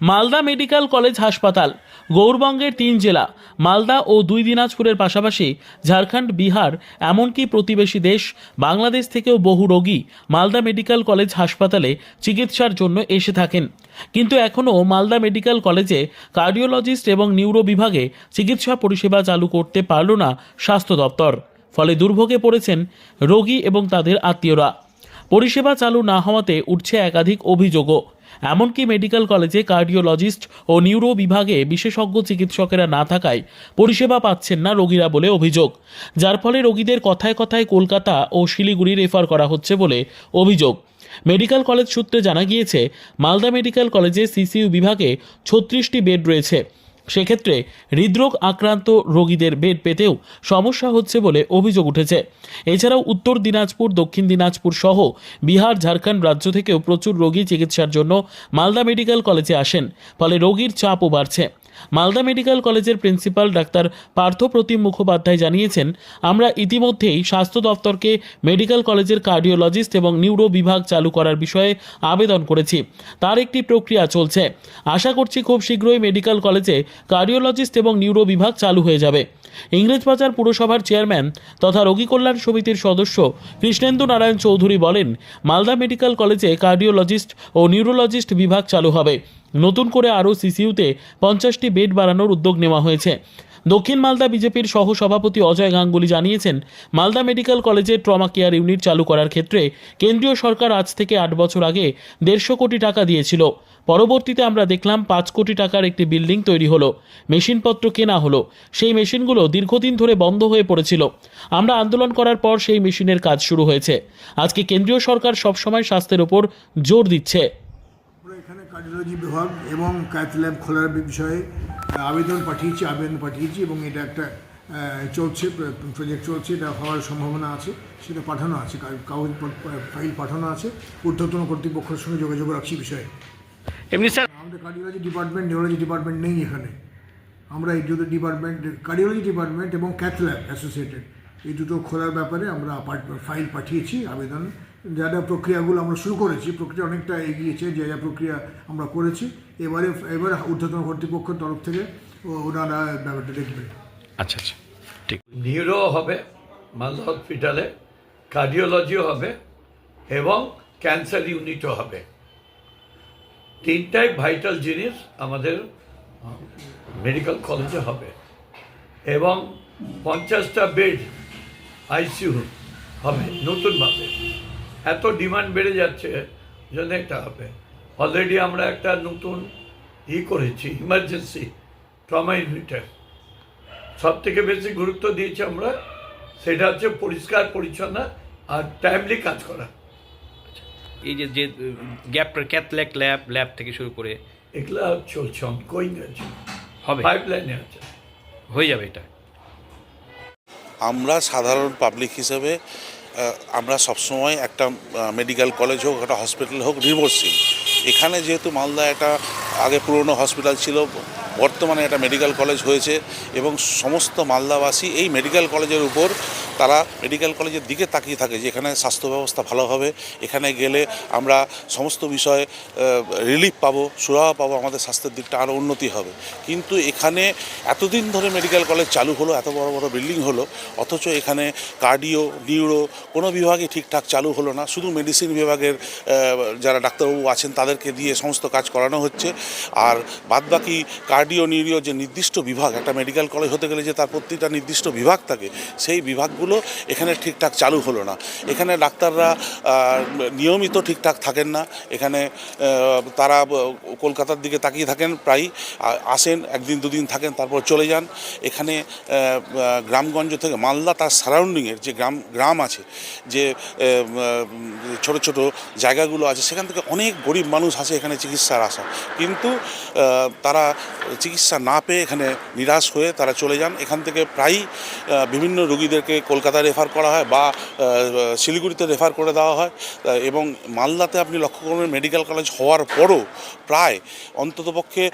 Malda medical college হাসপাতাল, গৌরবঙ্গের তিন জেলা, মালদা ও দুই দিনাজপুরের পাশাপাশি ঝাড়খণ্ড, বিহার, এমনকি প্রতিবেশী দেশ, বাংলাদেশ থেকেও বহু রোগী মালদা মেডিকেল কলেজ হাসপাতালে চিকিৎসার জন্য এসে থাকেন। কিন্তু এখনও মালদা মেডিকেল কলেজে কার্ডিওলজিস্ট এবং নিউরো বিভাগে চিকিৎসা পরিষেবা চালু করতে পারল না স্বাস্থ্য দপ্তর। ফলে দুর্ভোগে পড়েছেন রোগী এবং তাদের আত্মীয়রা। পরিষেবা চালু না হওয়াতে উঠছে একাধিক অভিযোগও। এমনকি মেডিকেল কলেজে কার্ডিওলজিস্ট ও নিউরো বিভাগে বিশেষজ্ঞ চিকিৎসকেরা না থাকায় পরিষেবা পাচ্ছেন না রোগীরা বলে অভিযোগ। যার ফলে রোগীদের কথায় কথায় কলকাতা ও শিলিগুড়ি রেফার করা হচ্ছে বলে অভিযোগ। মেডিকেল কলেজ সূত্রে জানা গিয়েছে, মালদা মেডিকেল কলেজে সিসিইউ বিভাগে ছত্রিশটি বেড রয়েছে। সেক্ষেত্রে হৃদরোগ আক্রান্ত রোগীদের বেড পেতেও সমস্যা হচ্ছে বলে অভিযোগ উঠেছে। এছাড়াও উত্তর দিনাজপুর, দক্ষিণ দিনাজপুর সহ বিহার, ঝাড়খণ্ড রাজ্য থেকেও প্রচুর রোগী চিকিৎসার জন্য মালদা মেডিকেল কলেজে আসেন। ফলে রোগীর চাপও বাড়ছে। মালদা মেডিকেল কলেজের প্রিন্সিপাল ডাক্তার পার্থপ্রতিম মুখোপাধ্যায় জানিয়েছেন, আমরা ইতিমধ্যেই স্বাস্থ্য দপ্তরকে মেডিকেল কলেজের কার্ডিওলজিস্ট এবং নিউরো বিভাগ চালু করার বিষয়ে আবেদন করেছি। তার একটি প্রক্রিয়া চলছে। আশা করছি খুব শীঘ্রই মেডিকেল কলেজে কার্ডিওলজিস্ট এবং নিউরো বিভাগ চালু হয়ে যাবে। ইংরেজবাজার পুরসভার চেয়ারম্যান তথা রোগী কল্যাণ সমিতির সদস্য কৃষ্ণেন্দু নারায়ণ চৌধুরী বলেন, মালদা মেডিকেল কলেজে কার্ডিওলজিস্ট ও নিউরোলজিস্ট বিভাগ চালু হবে। নতুন করে আরও সিসিউতে পঞ্চাশটি বেড বাড়ানোর উদ্যোগ নেওয়া হয়েছে। দক্ষিণ মালদা বিজেপির সহ সভাপতি অজয় গাঙ্গুলি জানিয়েছেন, মালদা মেডিকেল কলেজে ট্রমা কেয়ার ইউনিট চালু করার ক্ষেত্রে কেন্দ্রীয় সরকার আজ থেকে আট বছর আগে দেড়শো কোটি টাকা দিয়েছিল। পরবর্তীতে আমরা দেখলাম পাঁচ কোটি টাকার একটি বিল্ডিং তৈরি হলো, মেশিনপত্র কেনা হলো। সেই মেশিনগুলো দীর্ঘদিন ধরে বন্ধ হয়ে পড়েছিল। আমরা আন্দোলন করার পর সেই মেশিনের কাজ শুরু হয়েছে। আজকে কেন্দ্রীয় সরকার সবসময় স্বাস্থ্যের ওপর জোর দিচ্ছে। এখানে কার্ডিওলজি বিভাগ এবং ক্যাথ খোলার বিষয়ে আবেদন পাঠিয়েছি আবেদন পাঠিয়েছি এবং এটা একটা চলছে প্রজেক্ট চলছে এটা হওয়ার সম্ভাবনা আছে সেটা পাঠানো আছে কাগজ ফাইল পাঠানো আছে ঊর্ধ্বতন কর্তৃপক্ষের সঙ্গে যোগাযোগ রাখছি বিষয়ে। এমনি স্যার আমাদের কার্ডিওলজি ডিপার্টমেন্ট নিউরোলজি ডিপার্টমেন্ট নেই এখানে। আমরা এই দুটো ডিপার্টমেন্ট কার্ডিওলজি ডিপার্টমেন্ট এবং ক্যাথ ল্যাব অ্যাসোসিয়েটেড এই দুটো খোলার ব্যাপারে আমরা ফাইল পাঠিয়েছি আবেদন যা যা প্রক্রিয়াগুলো আমরা শুরু করেছি প্রক্রিয়া অনেকটা এগিয়েছে যা যা প্রক্রিয়া আমরা করেছি এবারে এবার ঊর্ধ্বতন কর্তৃপক্ষের তরফ থেকে ওনারা ব্যাপারটা দেখবেন। আচ্ছা আচ্ছা ঠিক। নিউরো হবে মালদা হসপিটালে কার্ডিওলজিও হবে এবং ক্যান্সার ইউনিটও হবে। তিনটাই ভাইটাল জিনিস আমাদের মেডিকেল কলেজে হবে। এবং পঞ্চাশটা বেড আইসিইউ হবে নতুনভাবে এত ডিমান্ড বেড়ে যাচ্ছে জন্য একটা হবে। অলরেডি আমরা একটা নতুন ই করেছি ইমার্জেন্সি ট্রমা ইউনিটের সব থেকে বেশি গুরুত্ব দিয়েছি আমরা সেটা হচ্ছে পরিষ্কার পরিচ্ছন্ন আর টাইমলি কাজ করা। এই যে যে গ্যাপ ক্যাথল্যাক ল্যাব ল্যাব থেকে শুরু করে এগুলা চলছে অনগোয়িং আছে। হবে। পাইপ লাইনে আছে। হয়ে যাবে এটা। আমরা সাধারণ পাবলিক হিসেবে আমরা সবসময় একটা মেডিকেল কলেজ হোক, একটা হসপিটাল হোক, নির্ভরশীল। এখানে যেহেতু মালদা একটা আগে পুরনো হসপিটাল ছিল বর্তমানে একটা মেডিকেল কলেজ হয়েছে এবং সমস্ত মালদাবাসী এই মেডিকেল কলেজের উপর তারা মেডিকেল কলেজের দিকে তাকিয়ে থাকে যে এখানে স্বাস্থ্য ব্যবস্থা ভালো হবে, এখানে গেলে আমরা সমস্ত বিষয়ে রিলিফ পাবো, সুরাহা পাবো, আমাদের স্বাস্থ্যের দিকটা আরও উন্নতি হবে। কিন্তু এখানে এতদিন ধরে মেডিকেল কলেজ চালু হলো, এত বড় বড় বিল্ডিং হলো, অথচ এখানে কার্ডিও, নিউরো কোনো বিভাগে ঠিকঠাক চালু হলো না, শুধু মেডিসিন বিভাগের যারা ডাক্তারবাবু আছেন তাদেরকে দিয়ে সমস্ত কাজ করানো হচ্ছে। আর বাদবাকি কার্ডিও নিউরো যে নির্দিষ্ট বিভাগ, একটা মেডিকেল কলেজ হতে গেলে যে তার প্রত্যেকটা নির্দিষ্ট বিভাগ থাকে, সেই বিভাগগুলো এখানে ঠিকঠাক চালু হলো না। এখানে ডাক্তাররা নিয়মিত ঠিকঠাক থাকেন না। এখানে তারা কলকাতার দিকে তাকিয়ে থাকেন প্রায়ই, আ- আসেন, একদিন দুদিন থাকেন, তারপর চলে যান। এখানে গ্রামগঞ্জ থেকে মালদা তার সারাউন্ডিংয়ের যে গ্রাম গ্রাম আছে, যে ছোট ছোট জায়গাগুলো আছে, সেখান থেকে অনেক গরিব মানুষ আসে এখানে চিকিৎসার আসা কিন্তু তারা চিকিৎসা না পেয়ে এখানে নিরাশ হয়ে তারা চলে যান। এখান থেকে প্রায়ই বিভিন্ন রোগীদেরকে কলকাতায় রেফার করা হয় বা শিলিগুড়িতে রেফার করে দেওয়া হয়। এবং মালদাতে আপনি লক্ষ্য করবেন মেডিকেল কলেজ হওয়ার পরও প্রায় অন্ততপক্ষে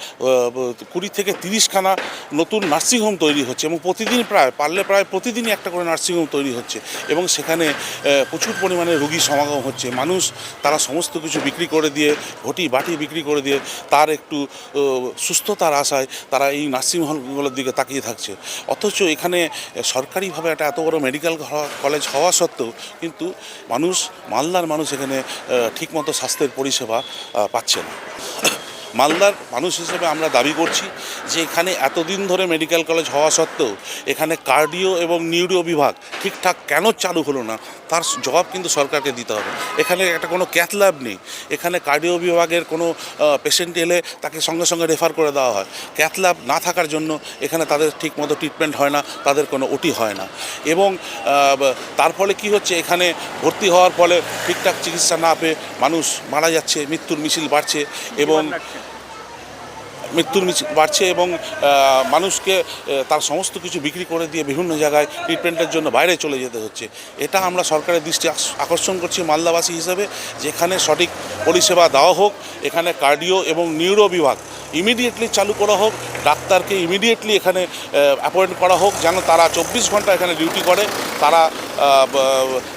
কুড়ি থেকে তিরিশখানা নতুন নার্সিংহোম তৈরি হচ্ছে এবং প্রতিদিন প্রায়, পারলে প্রায় প্রতিদিনই একটা করে নার্সিংহোম তৈরি হচ্ছে এবং সেখানে প্রচুর পরিমাণে রোগী সমাগম হচ্ছে। মানুষ তারা সমস্ত কিছু বিক্রি করে দিয়ে, ঘটি বাটি বিক্রি করে দিয়ে তার একটু সুস্থতার সুস্থতার আশায় তারা এই নার্সিংহোমগুলোর দিকে তাকিয়ে থাকছে। অথচ এখানে সরকারিভাবে একটা এত বড় মেডিকেল কলেজ হওয়া সত্ত্বেও কিন্তু মানুষ, মালদার মানুষ এখানে ঠিকমতো স্বাস্থ্যের পরিষেবা পাচ্ছে না। মালদার মানুষ হিসেবে আমরা দাবি করছি যে এখানে এতদিন ধরে মেডিকেল কলেজ হওয়া সত্ত্বেও এখানে কার্ডিও এবং নিউরো বিভাগ ঠিকঠাক কেন চালু হলো না তার জবাব কিন্তু সরকারকে দিতে হবে। এখানে একটা কোনো ক্যাথ ল্যাব নেই এখানে কার্ডিও বিভাগের কোনো পেশেন্ট এলে তাকে সঙ্গে সঙ্গে রেফার করে দেওয়া হয়। ক্যাথ ল্যাব না থাকার জন্য এখানে তাদের ঠিকমতো ট্রিটমেন্ট হয় না তাদের কোনো ওটি হয় না। এবং তার ফলে কি হচ্ছে এখানে ভর্তি হওয়ার ফলে ঠিকঠাক চিকিৎসা না পেয়ে মানুষ মারা যাচ্ছে মৃত্যুর মিছিল বাড়ছে এবং মৃত্যুর বাড়ছে এবং মানুষকে তার সমস্ত কিছু বিক্রি করে দিয়ে বিভিন্ন জায়গায় ট্রিটমেন্টের জন্য বাইরে চলে যেতে হচ্ছে। এটা আমরা সরকারের দৃষ্টি আকর্ষণ করছি মালদাবাসী হিসেবে, যেখানে সঠিক পরিষেবা দেওয়া হোক, এখানে কার্ডিও এবং নিউরো বিভাগ ইমিডিয়েটলি চালু করা হোক, ডাক্তারকে ইমিডিয়েটলি এখানে অ্যাপয়েন্ট করা হোক, যেন তারা চব্বিশ ঘণ্টা এখানে ডিউটি করে, তারা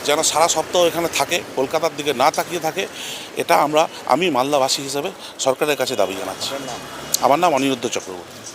যেন সারা সপ্তাহ এখানে থাকে, কলকাতার দিকে না তাকিয়ে থাকে। এটা আমরা, আমি মালদাবাসী হিসেবে সরকারের কাছে দাবি জানাচ্ছি। আমার নাম অনিরুদ্ধ চক্রবর্তী।